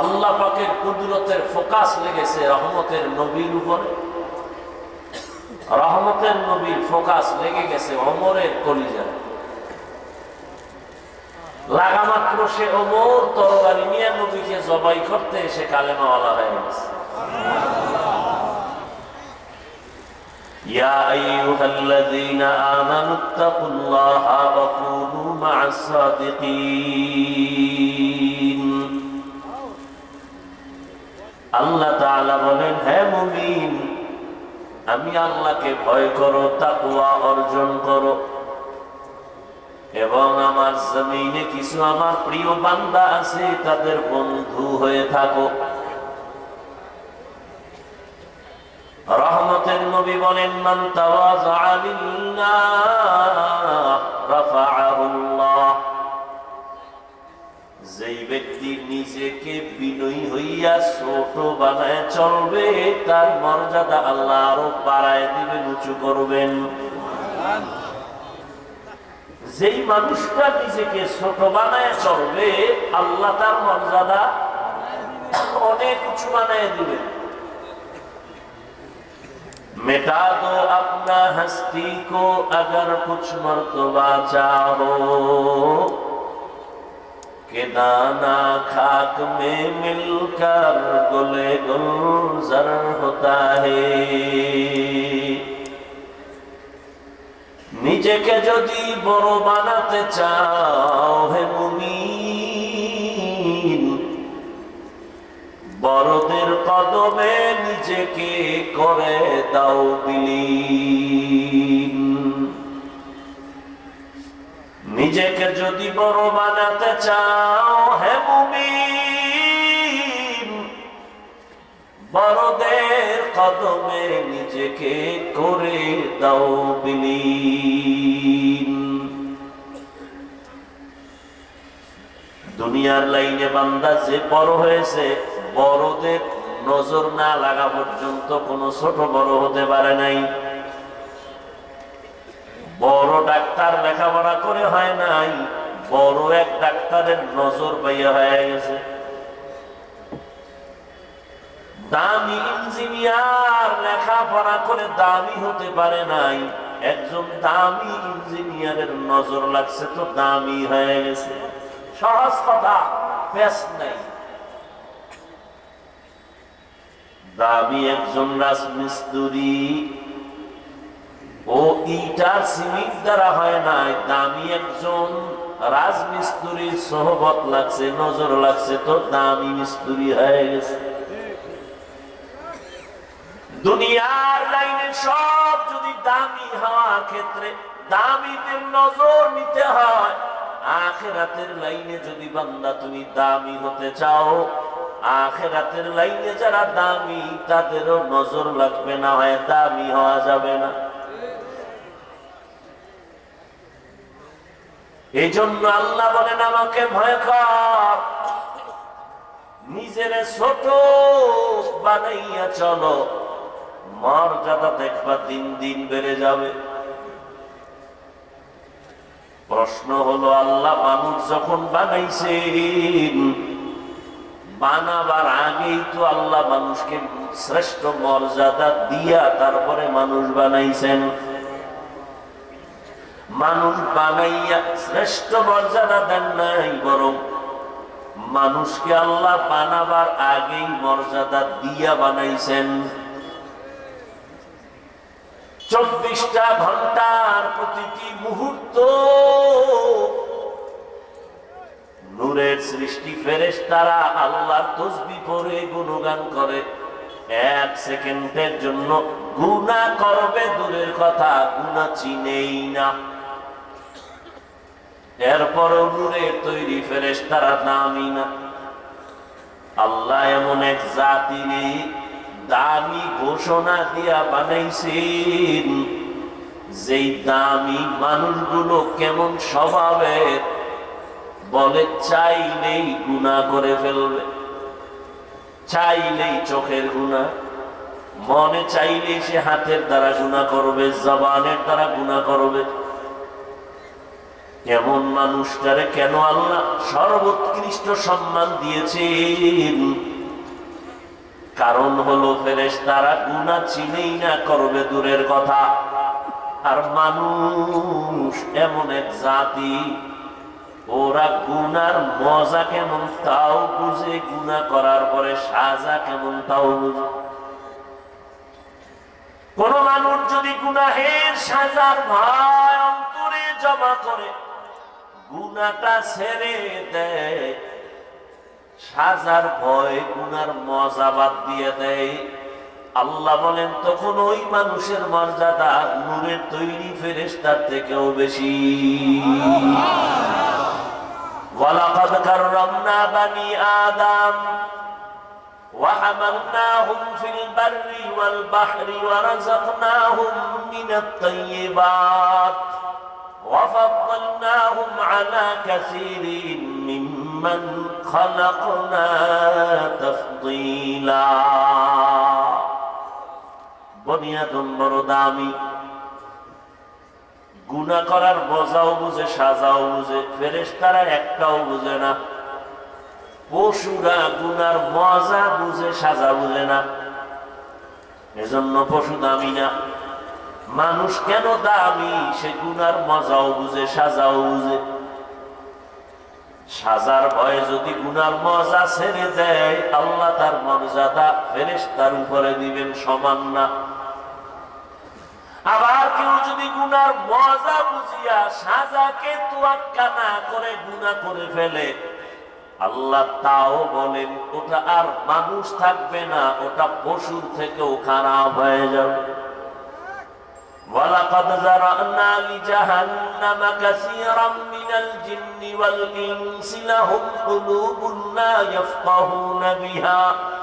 আল্লাহ পাকের কুদরতের ফোকাস লেগেছে রহমতের নবীর উপরে রহমতের নবীর ফোকাস লেগে গেছে অমরের কলিজায় লাগা মাত্র সে অমর তরবারি নিয়ে নবীকে জবাই করতে এসে কালেমাওয়ালা হয়ে গেছে يا أيها الذين آمنوا اتقوا الله وكونوا مع الصادقين আল্লাহ তাআলা বলেন, হে মুমিন, আমি আল্লাহকে ভয় করো, তাকওয়া অর্জন করো এবং আমার জমিনে কিছু আমার প্রিয় বান্দা আছে, তাদের বন্ধু হয়ে থাকো। রহমতের নবী বলেন, মান তাওয়াযা লিল্লাহ রাফাআহুল্লাহ যেই ব্যক্তি নিজেকে বিনয়ী হইয়া ছোট বানায় চলবে তার মর্যাদা আল্লাহ আরো বাড়ায় দিবেন উঁচু করবেন যেই মানুষটা নিজেকে ছোট বানায় চলবে আল্লাহ তার মর্যাদা অনেক উঁচু বানায় দিবেন मिटा दो अपना हस्ती को अगर कुछ मर्तबा चाहो کہ খাক خاک میں مل کر گلے گلزر ہوتا নিজেকে যদি বড় বানাতে চাও হে মুমিন, বড়দের কদমে নিজেকে করে দাও বিলীন। নিজেকে যদি বড় বানাতে চাও হে বড়দের কদমে নিজেকে করে দাও বিলীন। দুনিয়ার লাইনে বান্দা যে বড় হয়েছে, বড়দের নজর না লাগা পর্যন্ত কোনো ছোট বড় হতে পারে নাই। বড় ডাক্তার লেখাপড়া করে হয় নাই, বড় এক ডাক্তারের নজর পাইয়া হয়ে গেছে। দামি ইঞ্জিনিয়ার লেখাপড়া করে দামি হতে পারে নাই, একজন দামি ইঞ্জিনিয়ারের নজর লাগছে তো দামি হয়ে গেছে। সহজ কথা বেশ নাই। দামি একজন রাজমিস্ত্রি ও ইটার সিমেন্ট দ্বারা হয় নাই, দামি একজন রাজমিস্ত্রির সহবত লাগছে, নজর লাগছে, তো দামি মিস্ত্রি হয়ে গেছে। দুনিয়ার লাইনে সব যদি দামি হওয়ার ক্ষেত্রে দামিদের নজর নিতে হয়, আখেরাতের লাইনে যদি বান্দা তুমি দামি হতে চাও, আখেরাতের লাইনে যারা দামি, তাদেরও নজর লাগবে না, হয় দামি হওয়া যাবে না। এই জন্য আল্লাহ বলেন, আমাকে ভয় কর। নিজের ছোট বানাইয়া চলো। মর্যাদা দেখবা দিন দিন বেড়ে যাবে। প্রশ্ন হলো, আল্লাহ মানুষ যখন বানাইছেন, বানাবার আগেই তো আল্লাহ মানুষকে শ্রেষ্ঠ মর্যাদা দিয়া তারপরে মানুষ বানাইছেন। মানুষ বানাইয়া শ্রেষ্ঠ মর্যাদা দেন নাই বরং মানুষকে আল্লাহ বানাবার আগেই মর্যাদা দিয়া বানাইছেন। চব্বিশটা ঘণ্টার প্রতিটি মুহূর্ত নূরের সৃষ্টি ফেরেস তারা আল্লাহর তসবি পরে গুণগান করে। এক সেকেন্ডের জন্য গুণা করবে দূরের কথা, গুণা চিনেই না। এরপরও নূরের তৈরি ফেরেস তারা দামি না। আল্লাহ এমন এক জাতিরে দামি ঘোষণা দিয়া বানাইছেন, যেই দামি মানুষগুলো কেমন স্বভাবের, বলে চাইলেই গুণা করে ফেলবে। চাইলেই চোখের গুণা, মনে চাইলেই সে হাতের দ্বারা গুণা করবে, জবানের দ্বারা গুণা করবে। এমন মানুষটারে কেন আল্লাহ সর্বোৎকৃষ্ট সম্মান দিয়েছেন? কারণ হলো ফেরেশ তারা গুণা চিনেই না করবে দূরের কথা। আর মানুষ এমন এক জাতি ওরা গুনার মজা কেমন, তাও বুঝে গুণা করার পরে সাজা কেমন, তাও বুঝে। কোন মানুষ যদি গুনাহের সাজার ভয় অন্তরে জমা করে গুনাটা ছেড়ে দেয়। সাজার ভয় গুনার মজা বাদ দিয়ে দেয়। আল্লাহ বলেন, তখন ওই মানুষের মর্যাদা নূরের তৈরি ফেরেস্তার থেকেও বেশি। ولقد كرمنا بني آدم وحملناهم في البر والبحر ورزقناهم من الطيبات وفضلناهم على كثير ممن خلقنا تفضيلا. بنية مردامي গুণা করার মজাও বুঝে, সাজাও বুঝে, ফেরেশতারা একটাও বুঝে না। পশুরা গুনার মজা বুঝে, সাজা বুঝে না। এজন্য পশু দামি না। মানুষ কেন দামি? সে গুনার মজাও বুঝে, সাজাও বুঝে। সাজার ভয়ে যদি গুনার মজা ছেড়ে দেয়, আল্লাহ তার মর্যাদা ফেরেস তার উপরে দিবেন সমান না। আবার কেউ যদি গুনার মজা বুঝিয়া সাজাকে তোয়াক্কা না করে গুনা করে ফেলে আল্লাহ তাও বলেন ওটা আর মানুষ থাকবে না ওটা পশুর থেকেও খারাপ হয়ে যাবে ولقد ذرأنا لجهنم كثيرا من الجن والإنس لهم قلوب لا يفقهون بها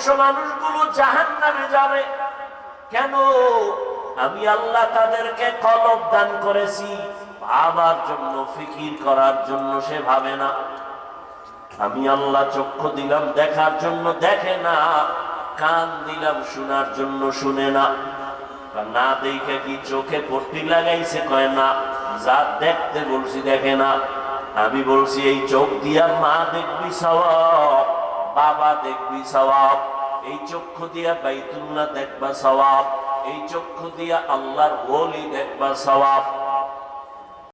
অধিকাংশ মানুষগুলো জাহান নামে যাবে। কেন? আমি আল্লাহ তাদেরকে কলব দান করেছি। ভাবার জন্য, ফিকির করার জন্য সে ভাবে না। আমি আল্লাহ চক্ষু দিলাম দেখার জন্য দেখে না, কান দিলাম শোনার জন্য শুনে না। না দেখে কি চোখে পট্টি লাগাইছে কয় না, যা দেখতে বলছি দেখে না। আমি বলছি, এই চোখ দিয়া মা দেখবি সওয়াব। বাবা দেখবি সবাব এই চক্ষু দিয়া বাইতুল্লাহ দেখবা সবাব এই চক্ষু দিয়া আল্লাহর গলি দেখবা সওয়াব।